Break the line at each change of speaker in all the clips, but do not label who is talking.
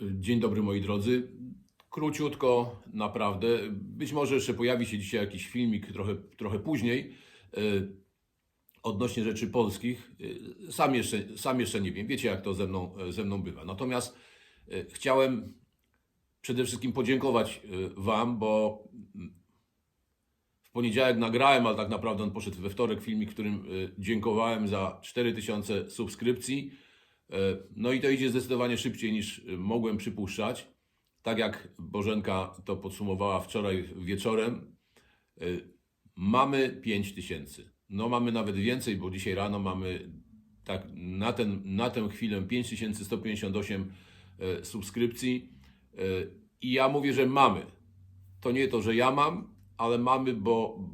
Dzień dobry moi drodzy. Króciutko, naprawdę. Być może jeszcze pojawi się dzisiaj jakiś filmik trochę, trochę później e, odnośnie rzeczy polskich. E, Sam jeszcze, sam jeszcze nie wiem. Wiecie, jak to ze mną, ze mną bywa. Natomiast e, chciałem przede wszystkim podziękować Wam, bo mm, w poniedziałek nagrałem, ale tak naprawdę on poszedł we wtorek filmik, w którym dziękowałem za 4000 subskrypcji. E, No i to idzie zdecydowanie szybciej niż e, mogłem przypuszczać. Tak jak Bożenka to podsumowała wczoraj wieczorem, e, mamy 5000. No mamy nawet więcej, bo dzisiaj rano mamy tak na, ten, na tę chwilę 5158 e, subskrypcji. I ja mówię, że mamy. To nie to, że ja mam, ale mamy, bo,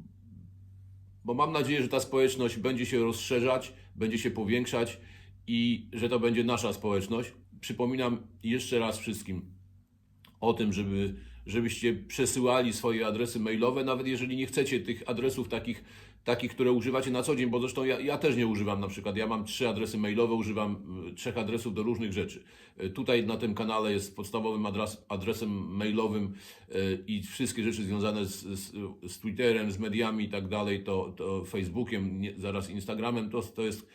bo mam nadzieję, że ta społeczność będzie się rozszerzać, będzie się powiększać i że to będzie nasza społeczność. Przypominam jeszcze raz wszystkim o tym, żeby, żebyście przesyłali swoje adresy mailowe, nawet jeżeli nie chcecie tych adresów takich, takich które używacie na co dzień, bo zresztą ja, ja też nie używam na przykład. Ja mam trzy adresy mailowe, używam y, trzech adresów do różnych rzeczy. Y, Tutaj na tym kanale jest podstawowym adres, adresem mailowym y, i wszystkie rzeczy związane z, z, z Twitterem, z mediami i tak dalej, to, Facebookiem, nie, zaraz Instagramem, to, to jest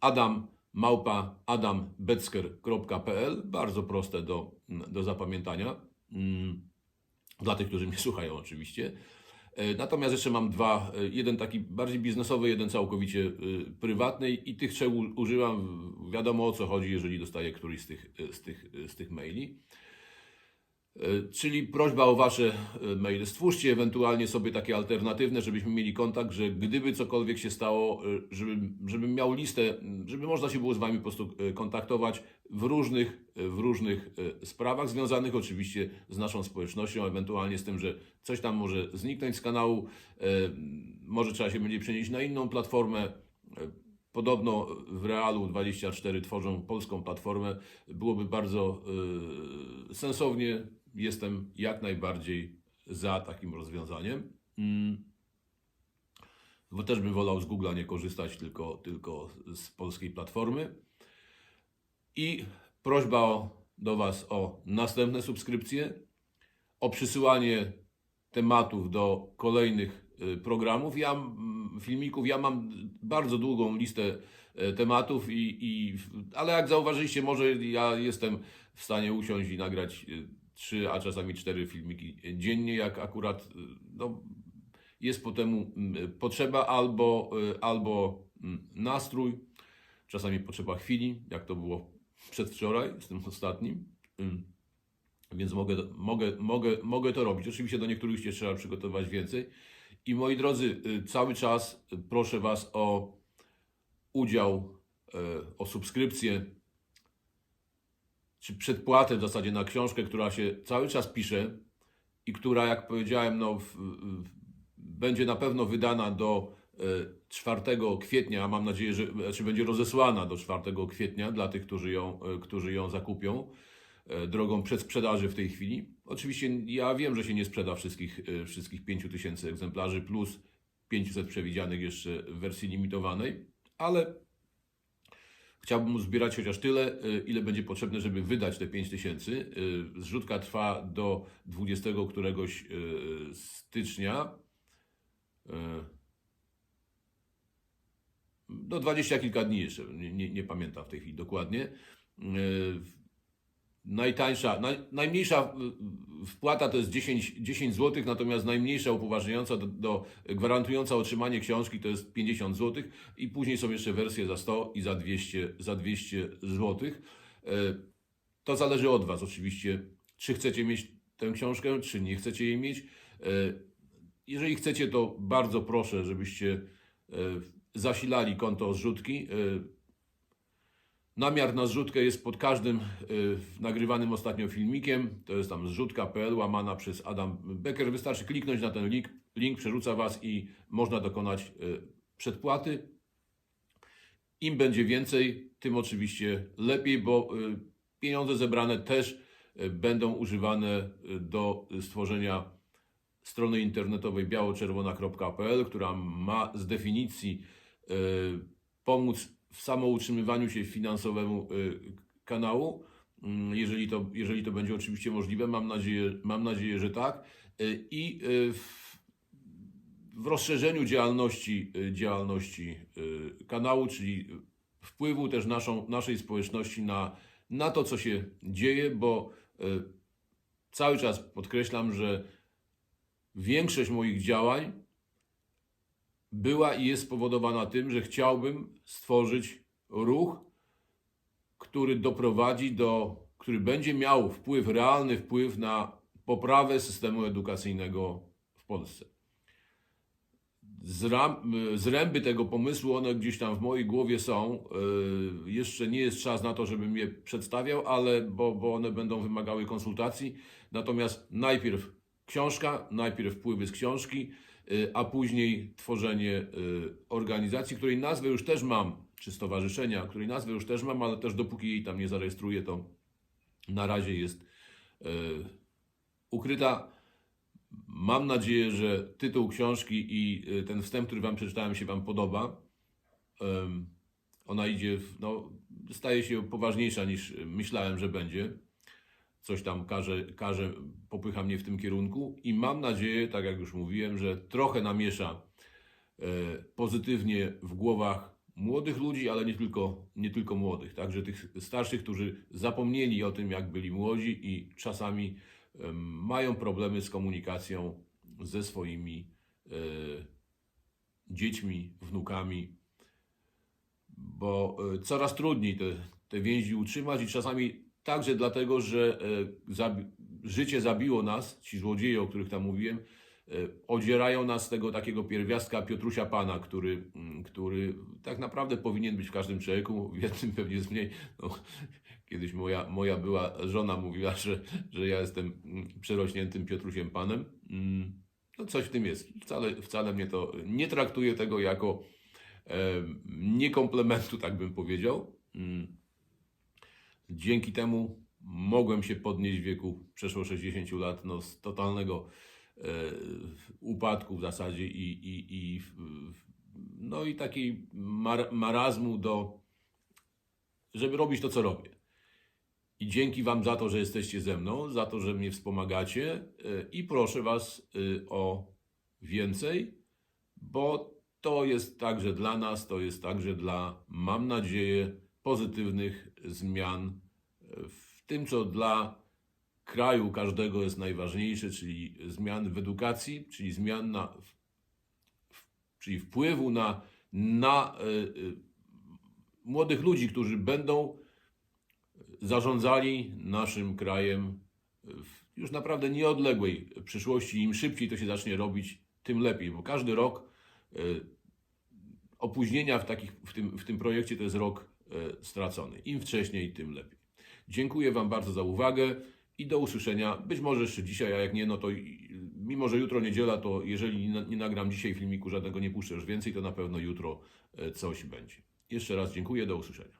Adam małpa adambecker.pl. Bardzo proste do, do zapamiętania. Mm, Dla tych, którzy mnie słuchają, oczywiście. E, Natomiast jeszcze mam dwa, e, jeden taki bardziej biznesowy, jeden całkowicie e, prywatny i tych trzech używam. Wiadomo o co chodzi, jeżeli dostaję któryś z tych, e, z tych, z tych maili. E, Czyli prośba o Wasze e, maile. Stwórzcie ewentualnie sobie takie alternatywne, żebyśmy mieli kontakt, że gdyby cokolwiek się stało, e, żebym, żebym miał listę, żeby można się było z Wami po prostu kontaktować w różnych, w różnych sprawach, związanych oczywiście z naszą społecznością, ewentualnie z tym, że coś tam może zniknąć z kanału, może trzeba się będzie przenieść na inną platformę. Podobno w Realu 24 tworzą polską platformę. Byłoby bardzo sensownie. Jestem jak najbardziej za takim rozwiązaniem. Mm. Bo też bym wolał z Google'a nie korzystać, tylko, tylko z polskiej platformy. I prośba o, do Was o następne subskrypcje, o przysyłanie tematów do kolejnych y, programów. Ja, filmików, ja mam bardzo długą listę e, tematów, i, i, ale jak zauważyliście, może ja jestem w stanie usiąść i nagrać y, trzy, a czasami cztery filmiki dziennie, jak akurat no, jest po temu mm, potrzeba albo, y, albo mm, nastrój, czasami potrzeba chwili, jak to było przedwczoraj z tym ostatnim. Ym. Więc mogę, mogę, mogę, mogę to robić. Oczywiście do niektórych się trzeba przygotować więcej. I moi drodzy, y, cały czas y, proszę Was o udział, o subskrypcję, czy przedpłatę w zasadzie na książkę, która się cały czas pisze i która, jak powiedziałem, no, w, w, będzie na pewno wydana do e, 4 kwietnia, a mam nadzieję, że znaczy będzie rozesłana do 4 kwietnia dla tych, którzy ją, e, którzy ją zakupią e, drogą przedsprzedaży w tej chwili. Oczywiście ja wiem, że się nie sprzeda wszystkich, e, wszystkich 5000 egzemplarzy plus 500 przewidzianych jeszcze w wersji limitowanej, ale chciałbym uzbierać chociaż tyle, e, ile będzie potrzebne, żeby wydać te 5000. E, Zrzutka trwa do 20 któregoś e, stycznia. Do 20 kilka dni jeszcze, nie, nie, nie pamiętam w tej chwili dokładnie. Najtańsza, naj, najmniejsza wpłata to jest 10, 10 zł, natomiast najmniejsza upoważniająca do, do gwarantująca otrzymanie książki to jest 50 zł i później są jeszcze wersje za 100 i za 200, za 200 zł. E, To zależy od Was oczywiście, czy chcecie mieć tę książkę, czy nie chcecie jej mieć. E, Jeżeli chcecie, to bardzo proszę, żebyście e, zasilali konto zrzutki. E, Namiar na zrzutkę jest pod każdym y, nagrywanym ostatnio filmikiem. To jest tam zrzutka.pl łamana przez Adam Becker. Wystarczy kliknąć na ten link, link przerzuca Was i można dokonać y, przedpłaty. Im będzie więcej, tym oczywiście lepiej, bo y, pieniądze zebrane też będą używane do stworzenia strony internetowej biało-czerwona.pl, która ma z definicji pomóc w samoutrzymywaniu się finansowemu y, kanału. mm, jeżeli to, jeżeli to będzie oczywiście możliwe. Mam nadzieję, mam nadzieję, że tak. Y, I y, w, w rozszerzeniu działalności, działalności kanału, czyli wpływu też naszą, naszej społeczności na, na to, co się dzieje, bo cały czas podkreślam, że większość moich działań była i jest spowodowana tym, że chciałbym stworzyć ruch, który doprowadzi do, który będzie miał wpływ, realny wpływ na poprawę systemu edukacyjnego w Polsce. Zręby tego pomysłu, one gdzieś tam w mojej głowie są. Yy, Jeszcze nie jest czas na to, żebym je przedstawiał, ale bo, bo one będą wymagały konsultacji. Natomiast najpierw książka, najpierw wpływy z książki, yy, a później tworzenie yy, organizacji, której nazwę już też mam, czy stowarzyszenia, której nazwę już też mam, ale też dopóki jej tam nie zarejestruję, to na razie jest yy, ukryta. Mam nadzieję, że tytuł książki i y, ten wstęp, który Wam przeczytałem, się Wam podoba. Ona idzie, w, no, staje się poważniejsza niż myślałem, że będzie. Coś tam każe, każe, popycha mnie w tym kierunku i mam nadzieję, tak jak już mówiłem, że trochę namiesza e, pozytywnie w głowach młodych ludzi, ale nie tylko, nie tylko młodych, także tych starszych, którzy zapomnieli o tym, jak byli młodzi i czasami mają problemy z komunikacją ze swoimi e, dziećmi, wnukami, bo e, coraz trudniej te, te więzi utrzymać i czasami także dlatego, że e, zabi- życie zabiło nas, ci złodzieje, o których tam mówiłem, e, odzierają nas z tego takiego pierwiastka Piotrusia Pana, który, mm, który tak naprawdę powinien być w każdym człowieku, w jednym pewnie jest mniej. No, kiedyś moja, moja była żona mówiła, że, że ja jestem mm, przerośniętym Piotrusiem Panem. Mm, No coś w tym jest. Wcale, wcale mnie to nie traktuje tego jako e, nie komplementu, tak bym powiedział. Dzięki temu mogłem się podnieść w wieku przeszło 60 lat no, z totalnego e, upadku w zasadzie i, i, i, no i takiej mar, marazmu do, żeby robić to, co robię. I dzięki Wam za to, że jesteście ze mną, za to, że mnie wspomagacie e, i proszę Was e, o więcej, bo to jest także dla nas, to jest także dla, mam nadzieję, pozytywnych zmian w tym, co dla kraju każdego jest najważniejsze, czyli zmian w edukacji, czyli zmian na, czyli wpływu na, na y, y, młodych ludzi, którzy będą zarządzali naszym krajem w już naprawdę nieodległej przyszłości. Im szybciej to się zacznie robić, tym lepiej, bo każdy rok y, opóźnienia w, takich, w, tym, w tym projekcie to jest rok e, stracony. Im wcześniej, tym lepiej. Dziękuję Wam bardzo za uwagę i do usłyszenia. Być może jeszcze dzisiaj, a jak nie, no to mimo, że jutro niedziela, to jeżeli nie nagram dzisiaj filmiku, żadnego nie puszczę już więcej, to na pewno jutro e, coś będzie. Jeszcze raz dziękuję, do usłyszenia.